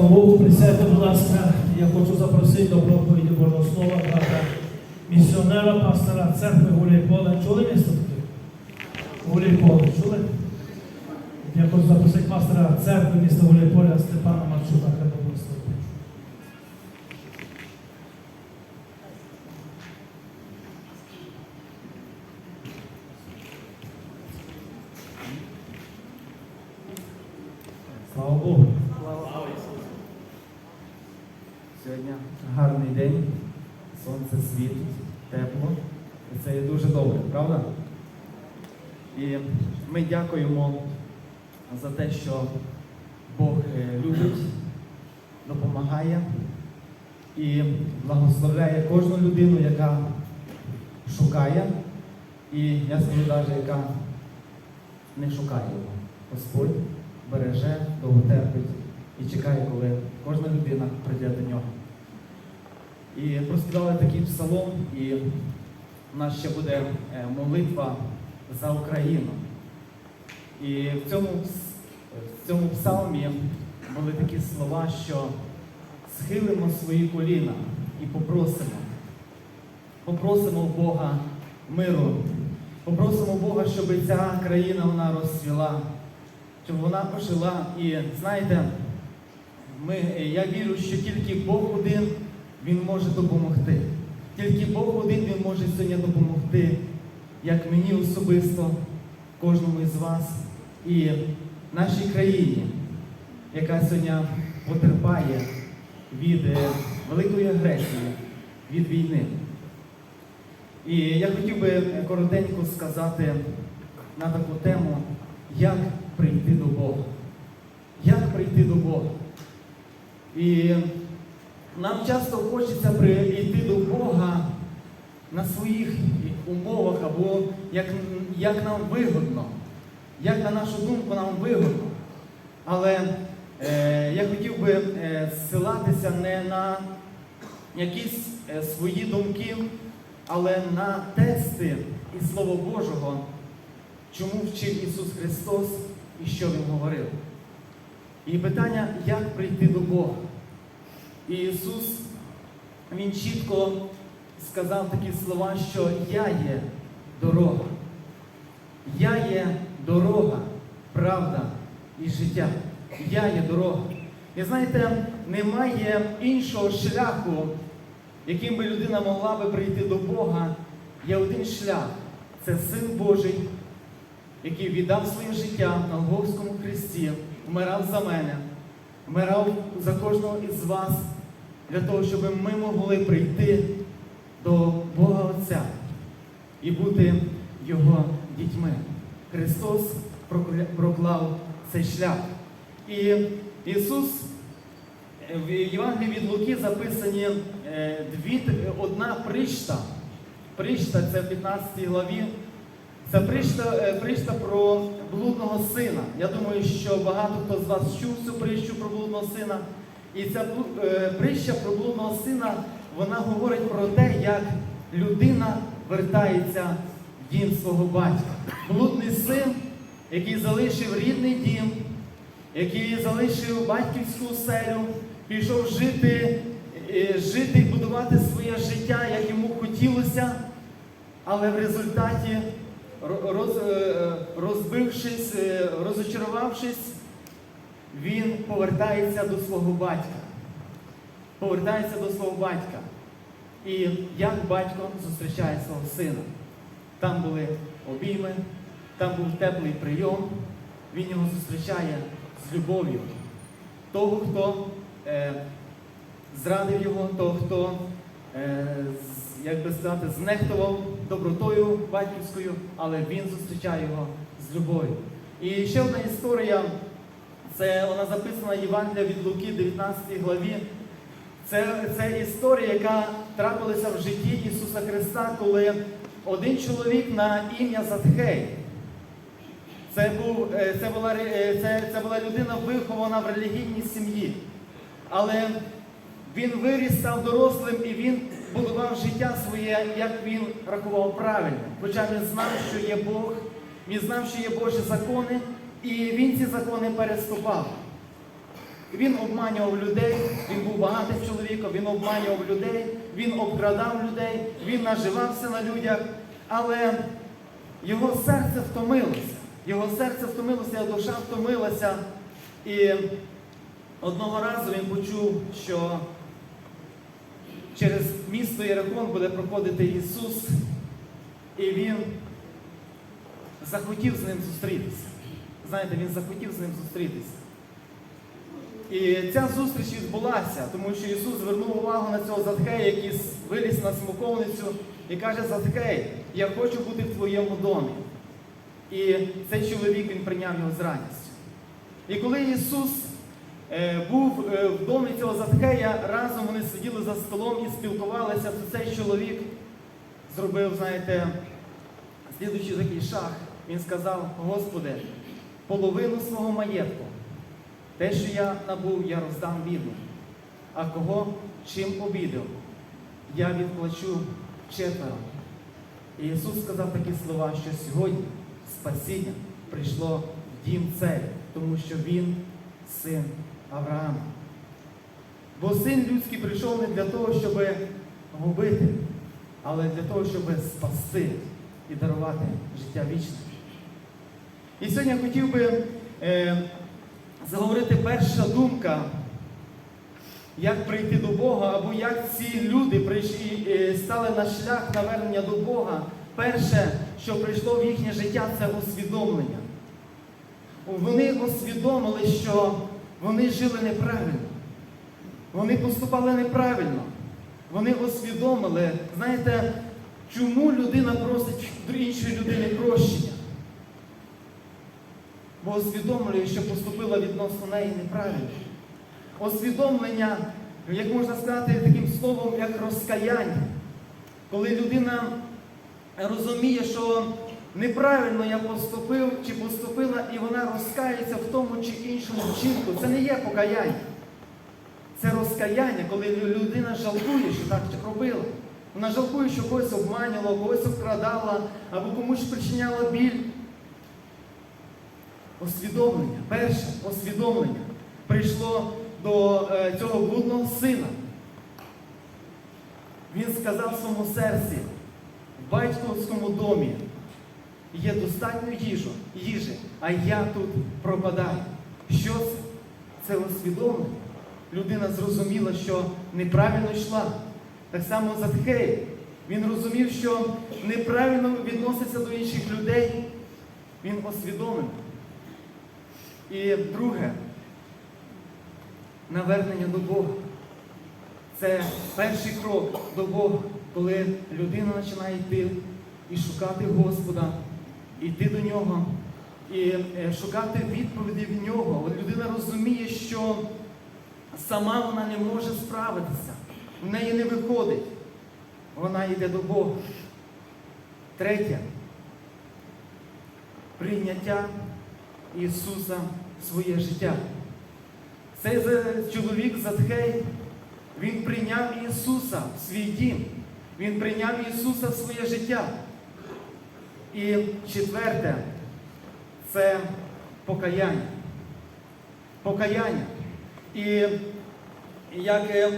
Слава Богу, присядьте, будь ласка, я хочу запросити до проповіді Божого Слова брата місіонера, пастора церкви Гуляйполе. Чули місто таке? Гуляйполе, чули? Я хочу запросити пастора церкви міста Гуляйполя Степана Марчука, хай благословить. Слава Богу. Сьогодні гарний день, сонце світить, тепло. І це є дуже добре, правда? І ми дякуємо за те, що Бог е, любить, допомагає і благословляє кожну людину, яка шукає, і я скажу навіть, яка не шукає його. Господь береже, довготерпить і чекає, коли кожна людина прийде до нього. І проспівали такий псалом, і в нас ще буде е, молитва за Україну. І в цьому, в цьому псалмі були такі слова, що схилимо свої коліна і попросимо. Попросимо Бога миру, попросимо Бога, щоб ця країна вона розцвіла, щоб вона пожила. І знаєте, ми, я вірю, що тільки Бог один Він може допомогти. Тільки Бог один Він може сьогодні допомогти, як мені особисто, кожному із вас і нашій країні, яка сьогодні потерпає від е, великої агресії, від війни. І я хотів би коротенько сказати на таку тему, як прийти до Бога. Як прийти до Бога? І нам часто хочеться прийти до Бога на своїх умовах або як, як нам вигодно, як на нашу думку нам вигодно. Але е, я хотів би е, не на якісь е, свої думки, але на тексти із Слова Божого, чому вчив Ісус Христос і що Він говорив. І питання, як прийти до Бога. І Ісус, Він чітко сказав такі слова, що я є дорога. Я є дорога, правда і життя. Я є дорога. І знаєте, немає іншого шляху, яким би людина могла би прийти до Бога. Є один шлях. Це Син Божий, який віддав своє життя на Голгофському хресті, вмирав за мене, вмирав за кожного із вас, для того, щоб ми могли прийти до Бога Отця і бути Його дітьми. Христос проклав цей шлях. І Ісус е, в Євангелії від Луки записані е, дві, одна прища. Прища це в 15 главі. Це прища, е, про блудного сина. Я думаю, що багато хто з вас чув цю притчу про блудного сина. І ця е, про блудного сина, вона говорить про те, як людина вертається в дім свого батька. Блудний син, який залишив рідний дім, який залишив батьківську селю, пішов жити, е, жити і будувати своє життя, як йому хотілося, але в результаті, роз, е, розбившись, е, розочарувавшись, він повертається до свого батька. Повертається до свого батька. І як батько зустрічає свого сина. Там були обійми, там був теплий прийом. Він його зустрічає з любов'ю. Того, хто е, зрадив його, того, хто, е, як би сказати, знехтував добротою батьківською, але він зустрічає його з любов'ю. І ще одна історія, це вона записана Євангелія від Луки, 19 главі. Це, це історія, яка трапилася в житті Ісуса Христа, коли один чоловік на ім'я Затхей. Це, був, е, це, була, е, це, це була людина вихована в релігійній сім'ї. Але він виріс, став дорослим і він будував життя своє, як він рахував правильно. Хоча він знав, що є Бог, він знав, що є Божі закони, і він ці закони переступав. Він обманював людей, він був багатим чоловіком, він обманював людей, він обкрадав людей, він наживався на людях, але його серце втомилося. Його серце втомилося, його душа втомилася. І одного разу він почув, що через місто Єрихон буде проходити Ісус, і він захотів з ним зустрітися. Знаєте, він захотів з ним зустрітися. І ця зустріч відбулася, тому що Ісус звернув увагу на цього Затхея, який виліз на смоковницю і каже, Затхей, я хочу бути в твоєму домі. І цей чоловік він прийняв його з радістю. І коли Ісус був е, в домі цього Затхея, разом вони сиділи за столом і спілкувалися, то цей чоловік зробив, знаєте, слідуючий такий шаг. Він сказав, Господи, половину свого маєтку, те, що я набув, я роздам бідним. А кого чим обідав, я відплачу четверо. І Ісус сказав такі слова, що сьогодні спасіння прийшло в дім цей, тому що Він син Авраама. Бо син людський прийшов не для того, щоб губити, але для того, щоб спасти і дарувати життя вічне. І сьогодні я хотів би е, заговорити перша думка, як прийти до Бога, або як ці люди прийшли, е, стали на шлях навернення до Бога. Перше, що прийшло в їхнє життя, це усвідомлення. Вони усвідомили, що вони жили неправильно. Вони поступали неправильно. Вони усвідомили, знаєте, чому людина просить до іншої людини прощення? Бо усвідомлює, що поступила відносно неї неправильно. Усвідомлення, як можна сказати, таким словом, як розкаяння. Коли людина розуміє, що неправильно я поступив чи поступила, і вона розкається в тому чи іншому вчинку. Це не є покаяння. Це розкаяння, коли людина жалкує, що так робила. Вона жалкує, що когось обманювала, когось обкрадала, або комусь причиняла біль. Освідомлення, перше освідомлення прийшло до е, цього блудного сина. Він сказав своєму серці, в батьківському домі є достатньо їжу, їжі, а я тут пропадаю. Що це? Це усвідомлення. Людина зрозуміла, що неправильно йшла. Так само Затхей. Він розумів, що неправильно відноситься до інших людей. Він освідомив. І друге, навернення до Бога. Це перший крок до Бога, коли людина починає йти і шукати Господа, йти до нього, і е, шукати відповіді від нього. От людина розуміє, що сама вона не може справитися, в неї не виходить. Вона йде до Бога. Третє. Прийняття Ісуса в своє життя. Цей чоловік Затхей, він прийняв Ісуса в свій дім. Він прийняв Ісуса в своє життя. І четверте це покаяння. Покаяння. І як е,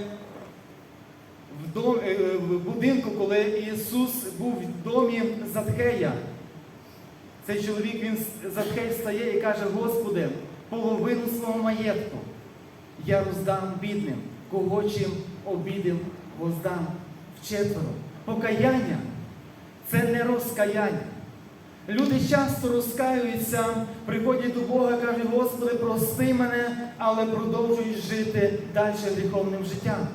в, дом, е, в будинку, коли Ісус був в домі Затхея, цей чоловік він Затхей встає і каже, Господи, половину свого маєтку я роздам бідним, кого чим обідив, воздам вчетверо. Покаяння це не розкаяння. Люди часто розкаюються, приходять до Бога кажуть, Господи, прости мене, але продовжують жити далі гріховним життям.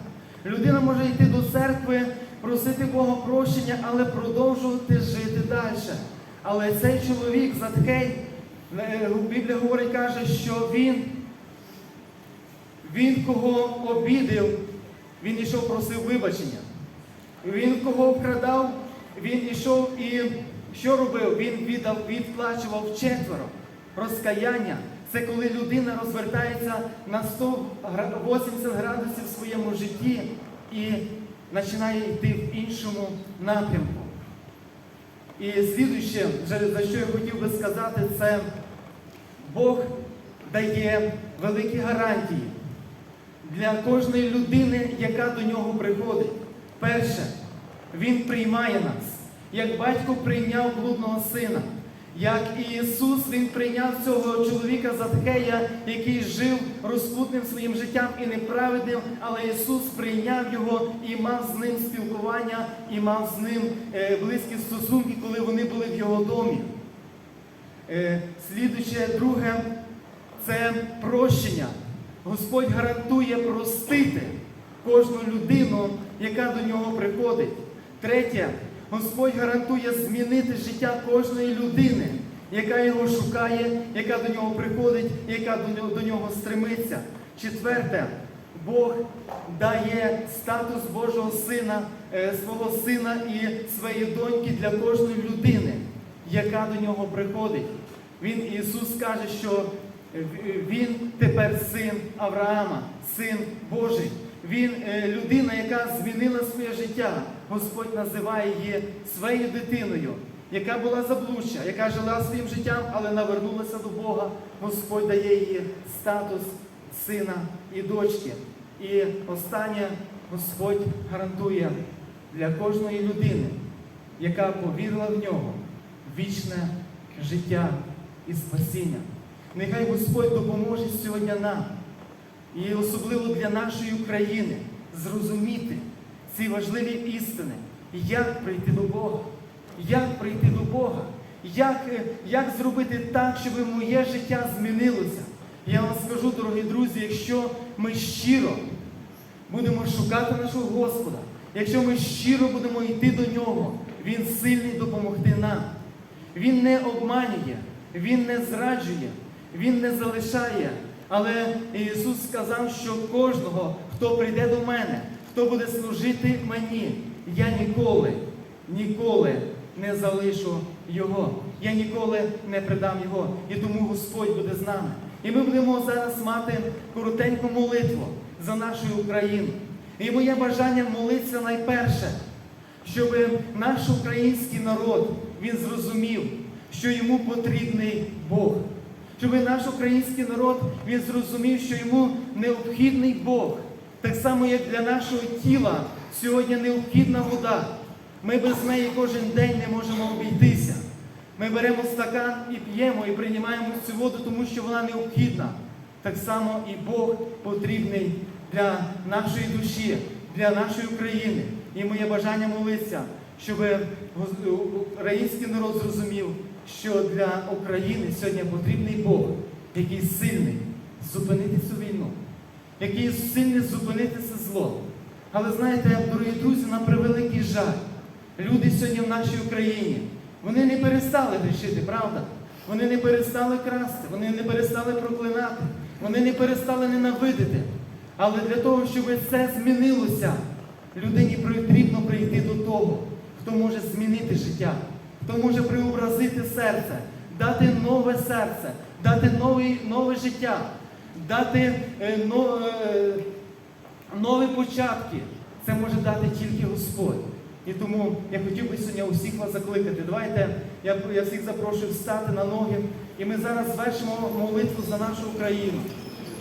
Людина може йти до церкви, просити Бога прощення, але продовжувати жити далі. Але цей чоловік, Затхей, е, Біблія говорить, каже, що він, він кого обідив, він ішов просив вибачення. Він кого вкрадав, він ішов і що робив? Він віддав, відплачував четверо. Розкаяння це коли людина розвертається на 180 градусів в своєму житті і починає йти в іншому напрямку. І слідуюче, вже за що я хотів би сказати, це Бог дає великі гарантії для кожної людини, яка до нього приходить. Перше, Він приймає нас, як батько прийняв блудного сина. Як і Ісус Він прийняв цього чоловіка Заткея, який жив розпутним своїм життям і неправедним, але Ісус прийняв його і мав з ним спілкування, і мав з ним е, близькі стосунки, коли вони були в його домі. Е, Слідуюче, друге, це прощення. Господь гарантує простити кожну людину, яка до нього приходить. Третє, Господь гарантує змінити життя кожної людини, яка його шукає, яка до нього приходить, яка до нього, до нього стремиться. Четверте, Бог дає статус Божого сина, е, свого сина і своєї доньки для кожної людини, яка до нього приходить. Він Ісус каже, що він тепер син Авраама, син Божий. Він е, людина, яка змінила своє життя. Господь називає її своєю дитиною, яка була заблудша, яка жила своїм життям, але навернулася до Бога. Господь дає їй статус сина і дочки. І останнє Господь гарантує для кожної людини, яка повірила в нього, вічне життя і спасіння. Нехай Господь допоможе сьогодні нам, і особливо для нашої України, зрозуміти ці важливі істини, як прийти до Бога, як прийти до Бога, як, е, як зробити так, щоб моє життя змінилося. Я вам скажу, дорогі друзі, якщо ми щиро будемо шукати нашого Господа, якщо ми щиро будемо йти до Нього, Він сильний допомогти нам. Він не обманює, Він не зраджує, Він не залишає. Але Ісус сказав, що кожного, хто прийде до мене, хто буде служити мені, я ніколи, ніколи не залишу Його. Я ніколи не предам Його. І тому Господь буде з нами. І ми будемо зараз мати коротеньку молитву за нашу Україну. І моє бажання молитися найперше, щоб наш український народ він зрозумів, що йому потрібний Бог. Щоб наш український народ він зрозумів, що йому необхідний Бог. Так само, як для нашого тіла сьогодні необхідна вода. Ми без неї кожен день не можемо обійтися. Ми беремо стакан і п'ємо, і приймаємо цю воду, тому що вона необхідна. Так само і Бог потрібний для нашої душі, для нашої України. І моє бажання молитися, щоб український народ зрозумів, що для України сьогодні потрібний Бог, який сильний зупинити цю війну, який сильний зупинити це зло. Але знаєте, дорогі друзі, на превеликий жаль, люди сьогодні в нашій Україні, вони не перестали грішити, правда? Вони не перестали красти, вони не перестали проклинати, вони не перестали ненавидити. Але для того, щоб це змінилося, людині потрібно прийти до того, хто може змінити життя, хто може преобразити серце, дати нове серце, дати нове, нове життя, дати е, но- е, нові початки. Це може дати тільки Господь. І тому я хотів би сьогодні усіх вас закликати. Давайте я, я всіх запрошую встати на ноги. І ми зараз звершимо молитву за нашу Україну,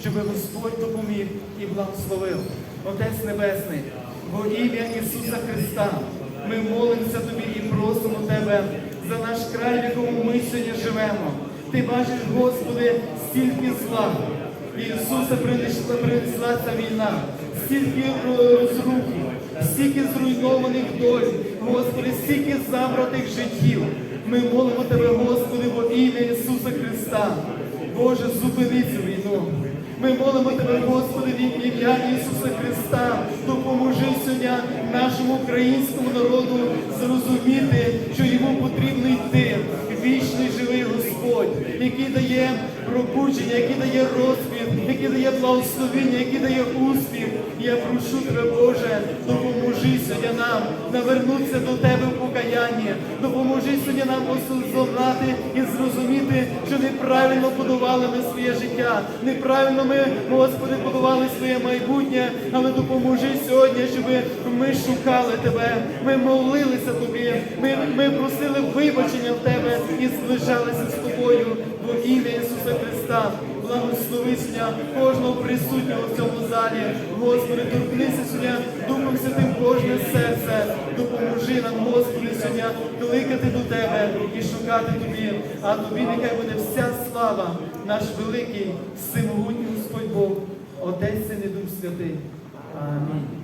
щоб Господь допоміг і благословив. Отець Небесний, во ім'я Ісуса Христа, ми молимося Тобі просимо Тебе за наш край, в якому ми сьогодні живемо. Ти бачиш, Господи, стільки зла. Ісуса принесла, принесла ця війна, стільки розрухів, стільки зруйнованих доль, Господи, стільки забратих життів. Ми молимо Тебе, Господи, во ім'я Ісуса Христа. Боже, зупини цю війну. Ми молимо Тебе, Господи, від ім'я Ісуса Христа. Допоможи сьогодні нашому українському народу зрозуміти, що йому потрібно йти. Вічний живий Господь, який дає пробудження, який дає розквіт, який дає благословення, який дає успіх. Я прошу тебе, Боже, допоможи сьогодні нам навернутися до Тебе в покаянні. Допоможи сьогодні нам осознати і зрозуміти, що неправильно будували ми своє життя. Неправильно ми, Господи, будували своє майбутнє, але допоможи сьогодні, щоб ми шукали Тебе, ми молилися Тобі, ми, ми просили вибачення в Тебе і зближалися з Тобою во ім'я Ісуса Христа. Благослови сьогодні кожного присутнього в цьому залі. Господи, торкнися сьогодні Духом Святим кожне серце. Допоможи нам, Господи, сьогодні кликати до Тебе і шукати Тобі. А Тобі нехай буде вся слава, наш великий, всемогутній Господь Бог, Отець Син і Дух Святий. Амінь.